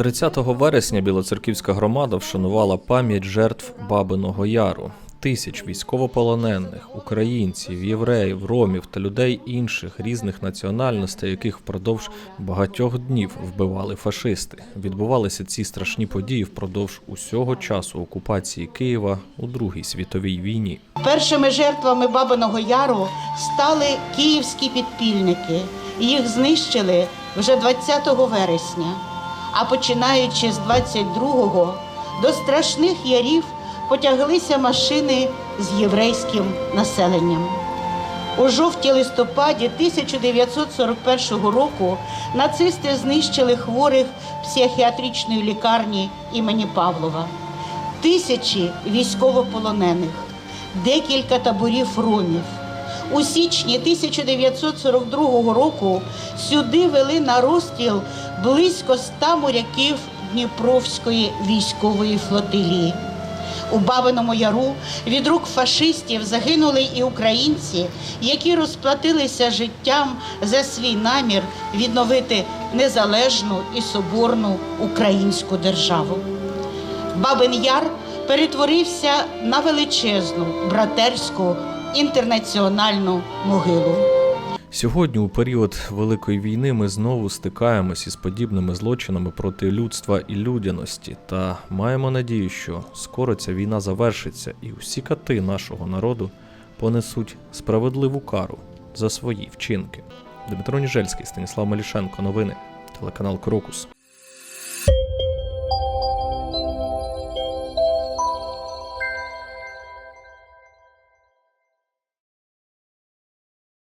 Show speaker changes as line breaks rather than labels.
30 вересня Білоцерківська громада вшанувала пам'ять жертв Бабиного Яру. Тисяч військовополонених, українців, євреїв, ромів та людей інших різних національностей, яких впродовж багатьох днів вбивали фашисти. Відбувалися ці страшні події впродовж усього часу окупації Києва у Другій світовій війні.
Першими жертвами Бабиного Яру стали київські підпільники. Їх знищили вже 20 вересня. А починаючи з 22-го, до страшних ярів потяглися машини з єврейським населенням. У жовті-листопаді 1941 року нацисти знищили хворих психіатричної лікарні імені Павлова, тисячі військовополонених, декілька таборів ромів. У січні 1942 року сюди вели на розстріл близько ста моряків Дніпровської військової флотилії. У Бабиному Яру від рук фашистів загинули і українці, які розплатилися життям за свій намір відновити незалежну і соборну українську державу. Бабин Яр перетворився на величезну братерську інтернаціональну могилу.
Сьогодні, у період Великої війни, ми знову стикаємось із подібними злочинами проти людства і людяності, та маємо надію, що скоро ця війна завершиться, і усі кати нашого народу понесуть справедливу кару за свої вчинки. Дмитро Ніжельський, Станіслав Малішенко, новини, телеканал Крокус.